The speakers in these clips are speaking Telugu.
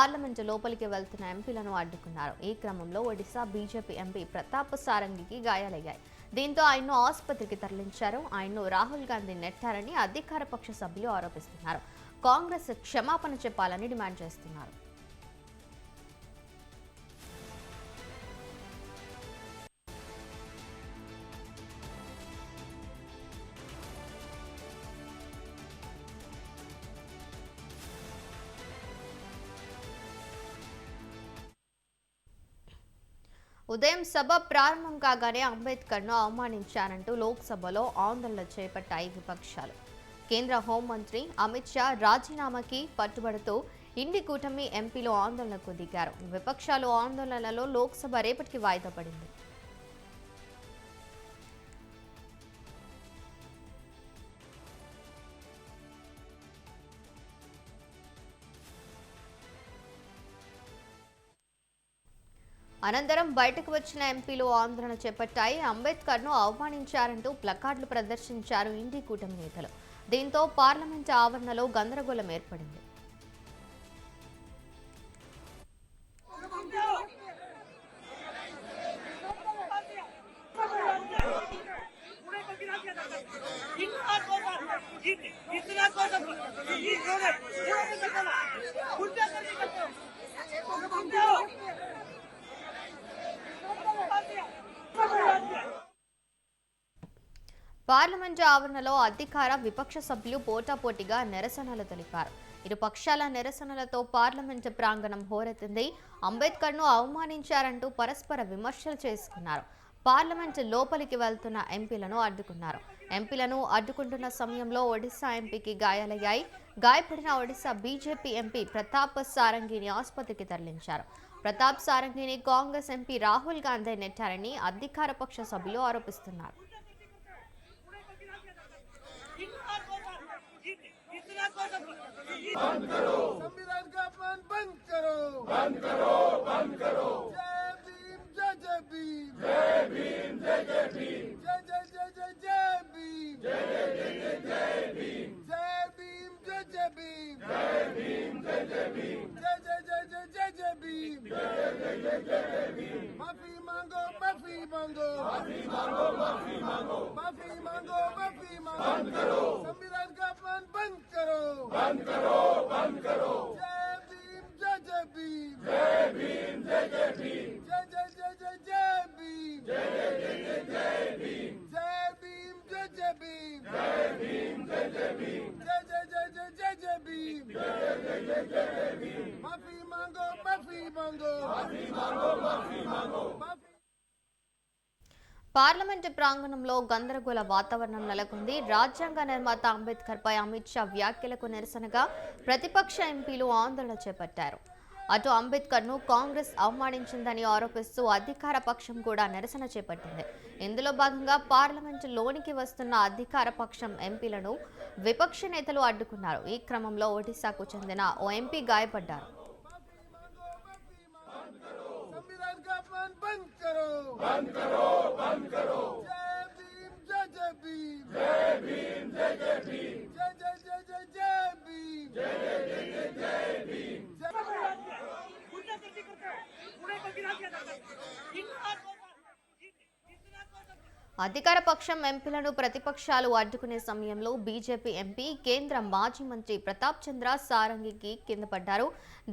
పార్లమెంటు లోపలికి వెళ్తున్న ఎంపీలను అడ్డుకున్నారు. ఈ క్రమంలో ఒడిశా బీజేపీ ఎంపీ ప్రతాప్ సారంగికి గాయాలయ్యాయి. దీంతో ఆయన్ను ఆసుపత్రికి తరలించారు. ఆయన్ను రాహుల్ గాంధీ నెట్టారని అధికార పక్ష సభ్యులు ఆరోపిస్తున్నారు. కాంగ్రెస్ క్షమాపణ చెప్పాలని డిమాండ్ చేస్తున్నారు. ఉదయం సభ ప్రారంభం కాగానే అంబేద్కర్ను అవమానించారంటూ లోక్సభలో ఆందోళన చేపట్టాయి విపక్షాలు. కేంద్ర హోంమంత్రి అమిత్ షా రాజీనామాకి పట్టుబడుతూ ఇండి కూటమి ఎంపీలు ఆందోళనకు దిగారు. విపక్షాలు ఆందోళనలో లోక్సభ రేపటికి వాయిదా పడింది. అనంతరం బయటకు వచ్చిన ఎంపీలు ఆందోళన చేపట్టాయి అంబేద్కర్ను అవమానించారంటూ ప్లకార్డులు ప్రదర్శించారు ఇండి కూటమి నేతలు దీంతో పార్లమెంట్ ఆవరణలో గందరగోళం ఏర్పడింది పార్లమెంటు ఆవరణలో అధికార విపక్ష సభ్యులు పోటాపోటీగా నిరసనలు తెలిపారు. ఇరు పక్షాల నిరసనలతో పార్లమెంటు ప్రాంగణం హోరెత్తింది. అంబేద్కర్ను అవమానించారంటూ పరస్పర విమర్శలు చేసుకున్నారు. పార్లమెంటు లోపలికి వెళ్తున్న ఎంపీలను అడ్డుకున్నారు. ఎంపీలను అడ్డుకుంటున్న సమయంలో ఒడిశా ఎంపీకి గాయాలయ్యాయి. గాయపడిన ఒడిశా బీజేపీ ఎంపీ ప్రతాప్ సారంగిని ఆసుపత్రికి తరలించారు. ప్రతాప్ సారంగిని కాంగ్రెస్ ఎంపీ రాహుల్ గాంధీ నెట్టారని అధికార పక్ష సభ్యులు ఆరోపిస్తున్నారు. इतना करो संविधान का अपमान बंद करो। बंद करो बंद करो जय भीम जय जय भीम जय जय भीम जय जय जय जय जय भीम। जय जय जय जय जय भीम। जय भीम, जय जय भीम। जय भीम, जय जय भीम। माफी मांगो माफी मांगो माफी मांगो माफी मांगो माफी मांगो माफी मांगो बंद करो संविधान का अपमान बंद करो बंद करो बंद करो जय పార్లమెంటు ప్రాంగణంలో గందరగోళ వాతావరణం నెలకొంది. రాజ్యాంగ నిర్మాత అంబేద్కర్ పై అమిత్ షా వ్యాఖ్యలకు నిరసనగా ప్రతిపక్ష ఎంపీలు ఆందోళన చేపట్టారు. అటు అంబేద్కర్ను కాంగ్రెస్ అవమానించిందని ఆరోపిస్తూ అధికార పక్షం కూడా నిరసన చేపట్టింది. ఇందులో భాగంగా పార్లమెంటు లోనికి వస్తున్న అధికార పక్షం ఎంపీలను విపక్ష నేతలు అడ్డుకున్నారు. ఈ క్రమంలో ఒడిశాకు చెందిన ఓ ఎంపీ గాయపడ్డారు. करो बंद करो बंद करो जय भीम जय जय भीम जय भीम जय जय भीम जय जय जय जय जय भीम जय जय जय जय जय भीम उल्टा करके करते हो उन्हें को गिरा दिया जाता है అధికార పక్షం ఎంపీలను ప్రతిపక్షాలు అడ్డుకునే సమయంలో బీజేపీ ఎంపీ కేంద్ర మాజీ మంత్రి ప్రతాప్ చంద్ర సారంగికి కింద పడ్డారు.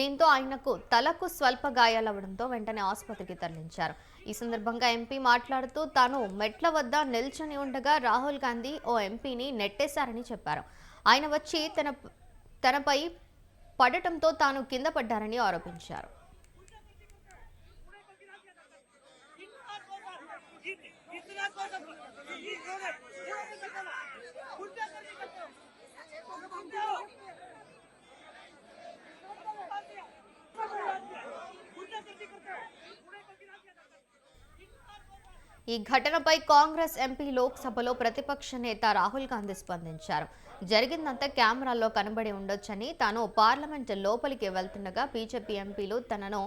దీంతో ఆయనకు తలకు స్వల్ప గాయాలవడంతో వెంటనే ఆసుపత్రికి తరలించారు. ఈ సందర్భంగా ఎంపీ మాట్లాడుతూ తాను మెట్ల వద్ద నిల్చొని ఉండగా రాహుల్ గాంధీ ఓ ఎంపీని నెట్టేశారని చెప్పారు. ఆయన వచ్చి తన తనపై పడటంతో తాను కింద పడ్డారని ఆరోపించారు. ఈ ఘటనపై కాంగ్రెస్ ఎంపీ లోక్సభలో ప్రతిపక్ష నేత రాహుల్ గాంధీ స్పందించారు. జరిగిందంతా కెమెరాల్లో కనబడి ఉండొచ్చని తాను పార్లమెంట్ లోపలికి వెళ్తుండగా బీజేపీ ఎంపీలు తనను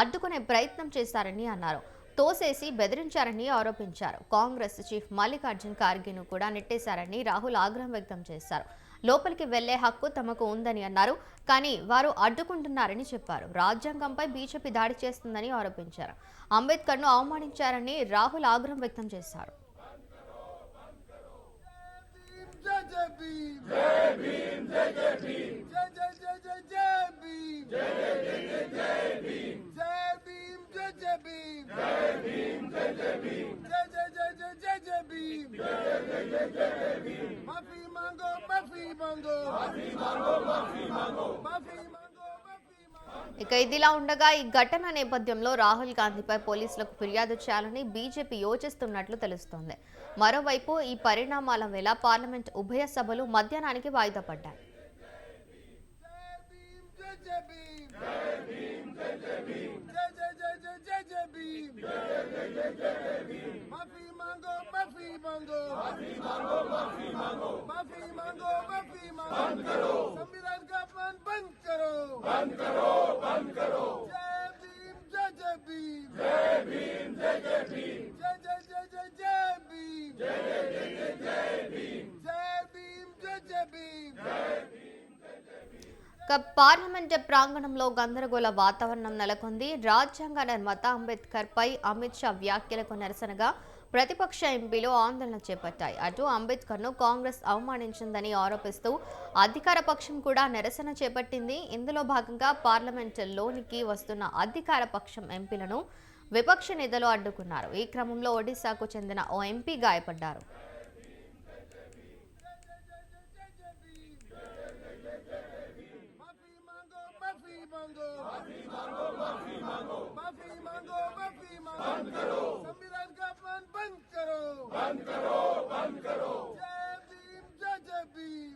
అడ్డుకునే ప్రయత్నం చేశారని అన్నారు. తోసేసి బెదిరించారని ఆరోపించారు. కాంగ్రెస్ చీఫ్ మల్లికార్జున్ ఖార్గేను కూడా నెట్టేశారని రాహుల్ ఆగ్రహం వ్యక్తం చేశారు. లోపలికి వెళ్ళే హక్కు తమకు ఉందని అన్నారు. కానీ వారు అడ్డుకుంటున్నారని చెప్పారు. రాజ్యాంగంపై బీజేపీ దాడి చేస్తుందని ఆరోపించారు. అంబేద్కర్ను అవమానించారని రాహుల్ ఆగ్రహం వ్యక్తం చేశారు. ఇక ఇదిలా ఉండగా ఈ ఘటన నేపథ్యంలో రాహుల్ గాంధీపై పోలీసులకు ఫిర్యాదు చేయాలని బీజేపీ యోచిస్తున్నట్లు తెలుస్తోంది. మరోవైపు ఈ పరిణామాల వేళ పార్లమెంట్ ఉభయ సభలు మధ్యాహ్నానికి వాయిదా పడ్డాయి. मांगो माफी मांगो माफी मांगो माफी मांगो माफी मांगो बंद करो संविधान का अपमान बंद करो बंद करो बंद करो जय भीम जय जय भीम जय भीम जय जय भीम जय जय जय जय जय भीम जय जय जय जय जय भीम जय भीम जय जय भीम ఇక పార్లమెంట్ ప్రాంగణంలో గందరగోళ వాతావరణం నెలకొంది రాజ్యాంగ నిర్మాత అంబేద్కర్ పై అమిత్ షా వ్యాఖ్యలకు నిరసనగా ప్రతిపక్ష ఎంపీలు ఆందోళన చేపట్టాయి. అటు అంబేద్కర్ను కాంగ్రెస్ అవమానించిందని ఆరోపిస్తూ అధికార పక్షం కూడా నిరసన చేపట్టింది. ఇందులో భాగంగా పార్లమెంట్ లోనికి వస్తున్న అధికార పక్షం ఎంపీలను విపక్ష నేతలు అడ్డుకున్నారు. ఈ క్రమంలో ఒడిశాకు చెందిన ఓ ఎంపీ గాయపడ్డారు. बंद करो बंद करो बंद करो जय भीम जय जय भीम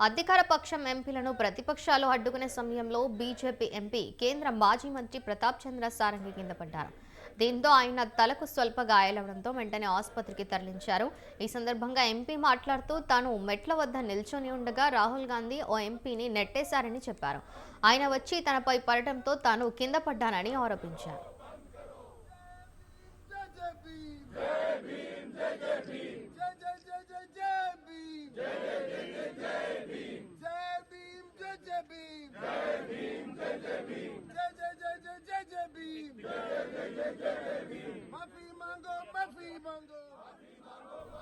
అధికార పక్షం ఎంపీలను ప్రతిపక్షాలు అడ్డుకునే సమయంలో బీజేపీ ఎంపీ కేంద్ర మాజీ మంత్రి ప్రతాప్ చంద్ర సారంగి కింద పడ్డారు దీంతో ఆయన తలకు స్వల్ప గాయాలవడంతో వెంటనే ఆసుపత్రికి తరలించారు ఈ సందర్భంగా ఎంపీ మాట్లాడుతూ తాను మెట్ల వద్ద నిల్చొని ఉండగా రాహుల్ గాంధీ ఓ ఎంపీని నెట్టేశారని చెప్పారు ఆయన వచ్చి తనపై పడటంతో తాను కింద పడ్డానని ఆరోపించారు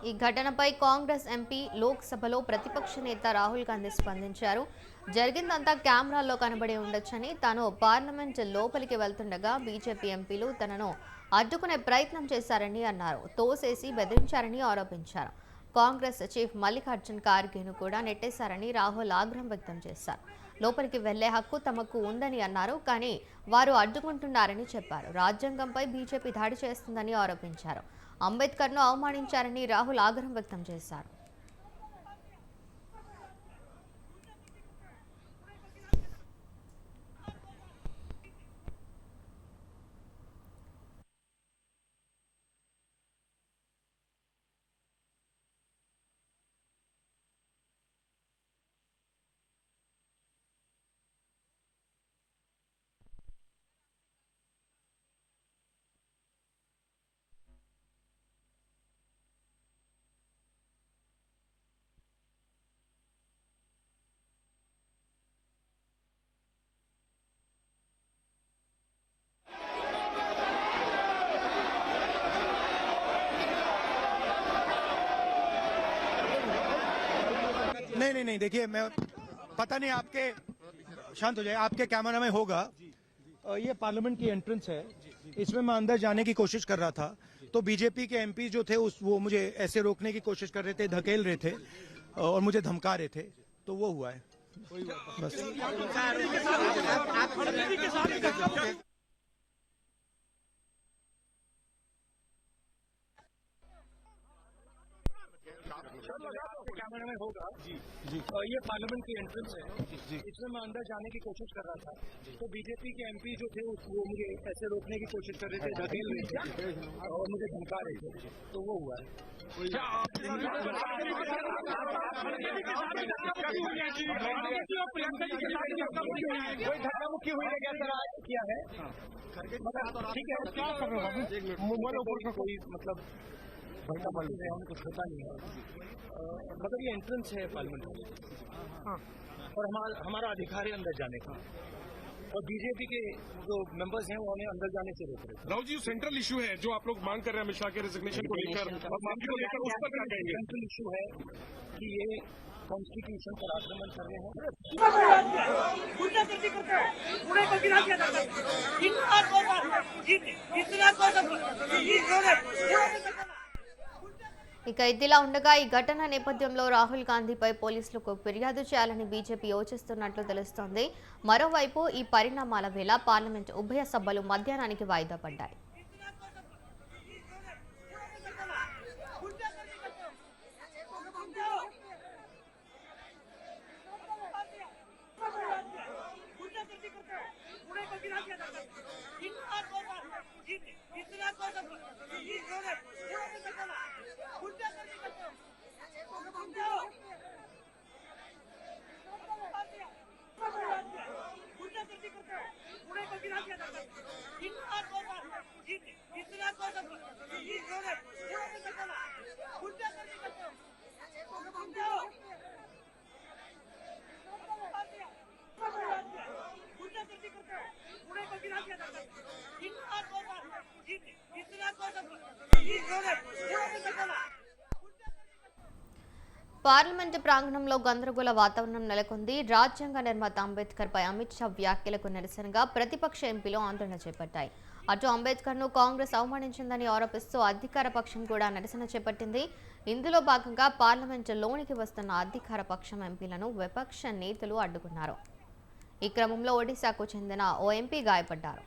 ఈ ఘటనపై కాంగ్రెస్ ఎంపీ లోక్సభలో ప్రతిపక్ష నేత రాహుల్ గాంధీ స్పందించారు. జరిగిందంతా కెమెరాల్లో కనబడి ఉండొచ్చని తాను పార్లమెంట్ లోపలికి వెళ్తుండగా బీజేపీ ఎంపీలు తనను అడ్డుకునే ప్రయత్నం చేశారని అన్నారు. తోసేసి బెదిరించారని ఆరోపించారు. కాంగ్రెస్ చీఫ్ మల్లికార్జున్ ఖార్గేను కూడా నెట్టేశారని రాహుల్ ఆగ్రహం వ్యక్తం చేశారు. లోపలికి వెళ్ళే హక్కు తమకు ఉందని అన్నారు కానీ వారు అడ్డుకుంటున్నారని చెప్పారు. రాజ్యాంగంపై బీజేపీ దాడి చేస్తుందని ఆరోపించారు. అంబేద్కర్ను అవమానించారని రాహుల్ ఆగ్రహం వ్యక్తం చేశారు. नहीं नहीं देखिए मैं पता नहीं आपके शांत हो जाए आपके कैमरा में होगा ये पार्लियामेंट की एंट्रेंस है इसमें मैं अंदर जाने की कोशिश कर रहा था तो बीजेपी के एमपी जो थे उस वो मुझे ऐसे रोकने की कोशिश कर रहे थे धकेल रहे थे और मुझे धमका रहे थे तो वो हुआ है बस कैमरा में होगा जी जी ये पार्लियामेंट की एंट्रेंस है इसमें मैं अंदर जाने की कोशिश कर रहा था तो बीजेपी के एमपी जो थे उस- वो मुझे ऐसे रोकने की कोशिश कर रहे थे धकेल रहे थे और मुझे धमका रहे थे तो वो हुआ है कोई धक्का मुक्की हुई है क्या सर आज किया है मतलब ठीक है क्या कर रहे हो कोई मतलब है पता नहीं है मगर ये एंट्रेंस है पार्लियामेंट में हाँ। और हमारा हमारा अधिकार है अंदर जाने का। और बीजेपी के जो मेंबर्स हैं वो हमें अंदर जाने से रोक रहे राहुल जी सेंट्रल इशू है जो आप लोग मांग कर रहे हैं अमित शाह के रेजिग्नेशन को लेकर और को लेकर उस पर क्या कहेंगे? सेंट्रल इशू है कि ये कॉन्स्टिट्यूशन पर आक्रमण कर रहे हैं। हैं। है। इतना ఇక ఇదిలా ఉండగా ఈ ఘటన నేపథ్యంలో రాహుల్ గాంధీపై పోలీసులకు ఫిర్యాదు చేయాలని బీజేపీ యోచిస్తున్నట్లు తెలుస్తోంది. మరోవైపు ఈ పరిణామాల వేళ పార్లమెంట్ ఉభయ సభలు మధ్యాహ్నానికి వాయిదా పడ్డాయి. పార్లమెంటు ప్రాంగణంలో గందరగోళ వాతావరణం నెలకొంది. రాజ్యాంగ నిర్మాత అంబేద్కర్ పై అమిత్ షా వ్యాఖ్యలకు నిరసనగా ప్రతిపక్ష ఎంపీలు ఆందోళన చేపట్టాయి. అటు అంబేద్కర్ను కాంగ్రెస్ అవమానించిందని ఆరోపిస్తూ అధికార పక్షం కూడా నిరసన చేపట్టింది. ఇందులో భాగంగా పార్లమెంటు లోనికి వస్తున్న అధికార పక్షం ఎంపీలను విపక్ష నేతలు అడ్డుకున్నారు. ఈ క్రమంలో ఒడిశాకు చెందిన ఓ ఎంపీ గాయపడ్డారు.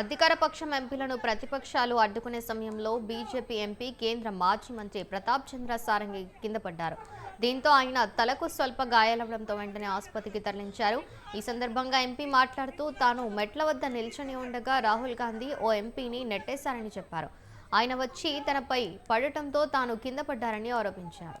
అధికార పక్షం ఎంపీలను ప్రతిపక్షాలు అడ్డుకునే సమయంలో బీజేపీ ఎంపీ కేంద్ర మాజీ మంత్రి ప్రతాప్ చంద్ర సారంగి కింద పడ్డారు. దీంతో ఆయన తలకు స్వల్ప గాయాలవడంతో వెంటనే ఆసుపత్రికి తరలించారు. ఈ సందర్భంగా ఎంపీ మాట్లాడుతూ తాను మెట్ల వద్ద నిల్చొని ఉండగా రాహుల్ గాంధీ ఓ ఎంపీని నెట్టేశారని చెప్పారు. ఆయన వచ్చి తనపై పడటంతో తాను కింద పడ్డారని ఆరోపించారు.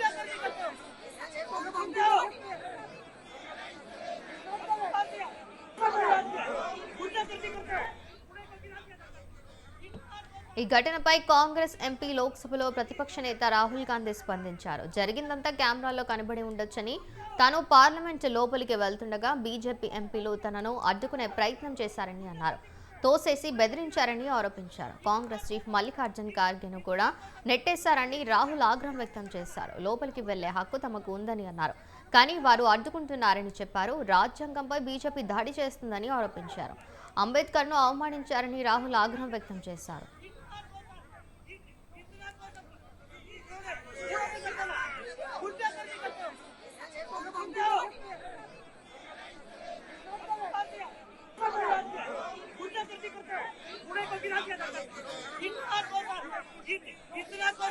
ఈ ఘటనపై కాంగ్రెస్ ఎంపీ లోక్సభలో ప్రతిపక్ష నేత రాహుల్ గాంధీ స్పందించారు. జరిగిందంతా కెమెరాలో కనబడి ఉండొచ్చని తాను పార్లమెంట్ లోపలికి వెళ్తుండగా బీజేపీ ఎంపీలు తనను అడ్డుకునే ప్రయత్నం చేశారని అన్నారు. తోసేసి బెదిరించారని ఆరోపించారు. కాంగ్రెస్ చీఫ్ మల్లికార్జున్ ఖార్గేను కూడా నెట్టేశారని రాహుల్ ఆగ్రహం వ్యక్తం చేశారు. లోపలికి వెళ్ళే హక్కు తమకు ఉందని అన్నారు. కానీ వారు అడ్డుకుంటున్నారని చెప్పారు. రాజ్యాంగంపై బీజేపీ దాడి చేస్తుందని ఆరోపించారు. అంబేద్కర్ను అవమానించారని రాహుల్ ఆగ్రహం వ్యక్తం చేశారు.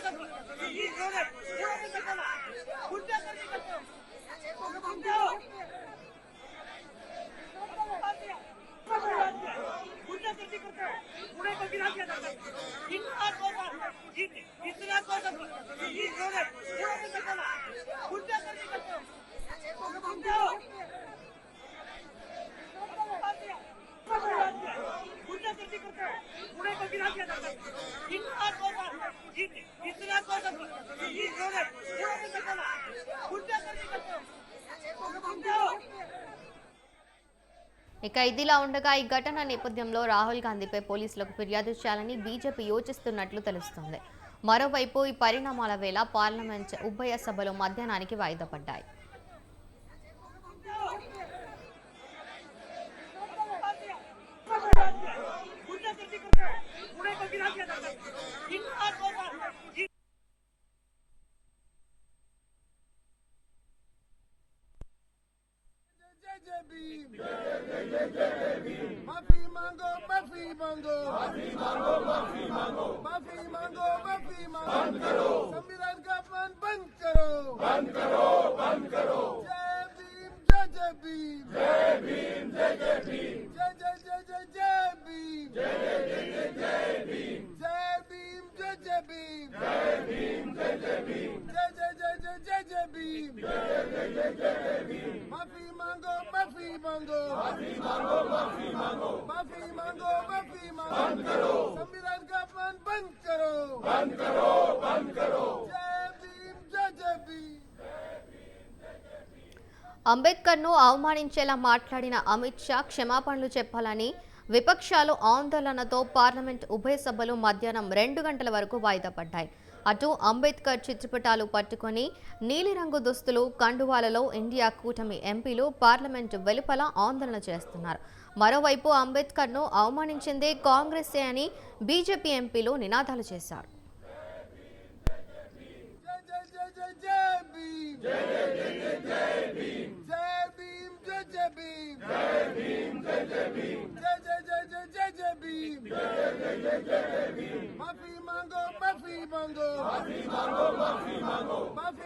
Come on, come on. ఇక ఇదిలా ఉండగా ఈ ఘటన నేపథ్యంలో రాహుల్ గాంధీపై పోలీసులకు ఫిర్యాదు చేయాలని బీజేపీ యోచిస్తున్నట్లు తెలుస్తోంది. మరోవైపు ఈ పరిణామాల వేళ పార్లమెంట్ ఉభయ సభలు మధ్యాహ్నానికి వాయిదా పడ్డాయి. माफी मांगो माफी मांगो माफी मांगो माफी मांगो माफी मांगो माफी मांगो बंद करो संविधान का अपमान बंद करो बंद करो बंद करो जय भीम जय जय भीम అంబేద్కర్ను అవమానించేలా మాట్లాడిన అమిత్ షా క్షమాపణలు చెప్పాలని విపక్షాలు ఆందోళనతో పార్లమెంట్ ఉభయ సభలు మధ్యాహ్నం రెండు గంటల వరకు వాయిదా పడ్డాయి. అటు అంబేద్కర్ చిత్రపటాలు పట్టుకొని నీలిరంగు దుస్తులు కండువాలలో ఇండియా కూటమి ఎంపీలు పార్లమెంట్ వెలుపల ఆందోళన చేస్తున్నారు. మరోవైపు అంబేద్కర్ను అవమానించిందే కాంగ్రెసే అని బీజేపీ ఎంపీలు నినాదాలు చేశారు. भीम जय जय जय जय भीम जय भीम जय जय भीम जय भीम जय जय जय जय जय भीम जय जय जय जय जय भीम माफी मांगो माफी मांगो माफी मांगो माफी मांगो माफी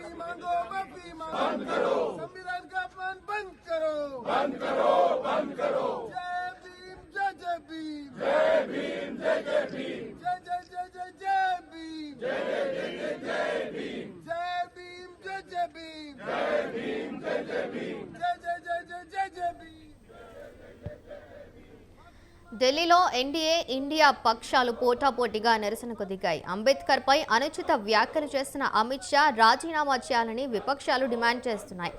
ఢిల్లీలో ఎన్డీఏ ఇండియా పక్షాలు పోటాపోటీగా నిరసనకు దిగాయి. అంబేద్కర్పై అనుచిత వ్యాఖ్యలు చేసిన అమిత్ షా రాజీనామా చేయాలని విపక్షాలు డిమాండ్ చేస్తున్నాయి.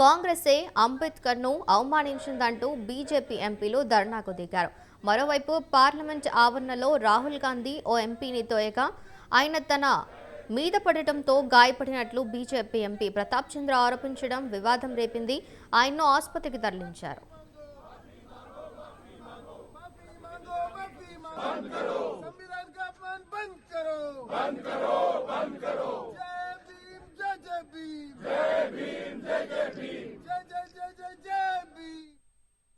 కాంగ్రెసే అంబేద్కర్ను అవమానించిందంటూ బీజేపీ ఎంపీలు ధర్నాకు దిగారు. మరోవైపు పార్లమెంట్ ఆవరణలో రాహుల్ గాంధీ ఓ ఎంపీని తోయగా ఆయన తన మీద పడటంతో గాయపడినట్లు బీజేపీ ఎంపీ ప్రతాప్ చంద్ర ఆరోపించడం వివాదం రేపింది. ఆయన్ను ఆసుపత్రికి తరలించారు. बंद करो। संविधान का अपमान बंद करो। बंद करो बंद करो। जय भीम जय जय भीम। जय भीम जय जय भीम।